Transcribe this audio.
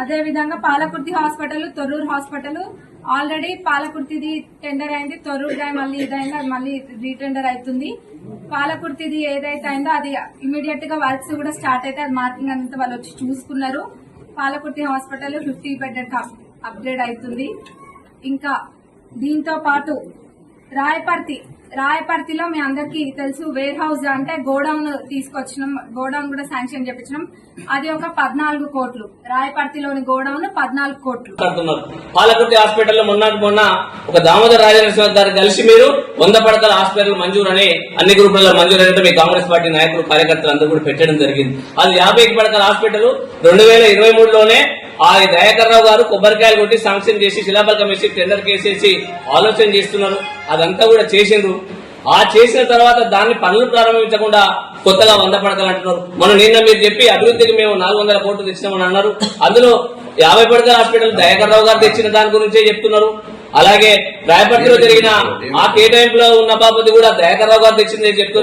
అదే విధంగా Palakurthi hospital Thorrur hospital already పాలకుర్తిది tender అయింది. తొర్రూరుది మళ్ళీ ఇదైంది అది మళ్ళీ రీటెండర్ అవుతుంది. పాలకుర్తిది ఏదైతే అయిందో అది ఇమీడియట్గా వర్క్స్ కూడా స్టార్ట్ అయితే అది మార్కింగ్ అంతా వాళ్ళు వచ్చి చూసుకున్నారు. Palakurthi hospital fifty bed upgrade అవుతుంది. ఇంకా దీంతో పాటు రాయపర్తి రాయపర్తిలో మీ అందరికి తెలుసు వేర్ హౌస్ అంటే గోడౌన్ తీసుకొచ్చినాం గోడౌన్ కూడా శాంక్షన్ చేపించినాం. అది ఒక పద్నాలుగు కోట్లు. రాయపర్తిలోని గోడౌన్ పద్నాలుగు కోట్లు. మాట్లాడుతున్నారు. పాలకుర్తి హాస్పిటల్లో మొన్నటి మొన్న ఒక దామోదర రాజనరసింహ గారు కలిసి మీరు వంద పడకల హాస్పిటల్ మంజూరు అని అన్ని గ్రూపులలో మంజూరు అయితే మీ కాంగ్రెస్ పార్టీ నాయకులు కార్యకర్తలు అందరూ కూడా పెట్టడం జరిగింది. అది యాభై పడకల హాస్పిటల్ రెండు వేల ఇరవై మూడులోనే ఆ దయాకర్రావు గారు కొబ్బరికాయలు కొట్టి శాంక్షన్ చేసి శిలాఫలకం వేసి టెండర్ కేసేసి ఆలోచన చేస్తున్నారు. అదంతా కూడా చేసిండ్రు. ఆ చేసిన తర్వాత దాన్ని పనులు ప్రారంభించకుండా కొత్తగా వంద పడకలు అంటున్నారు. మనం నిన్న మీరు చెప్పి అభివృద్ధికి మేము నాలుగు వందల కోట్లు తెచ్చినామని అన్నారు. అందులో యాభై పడకల హాస్పిటల్ దయాకర్రావు గారు తెచ్చిన దాని గురించే చెప్తున్నారు. అలాగే రాయపట్టిలో జరిగిన ఆ కేటాయింపులో ఉన్న బాపతి కూడా దయాకర్రావు గారు తెచ్చిందని చెప్తున్నారు.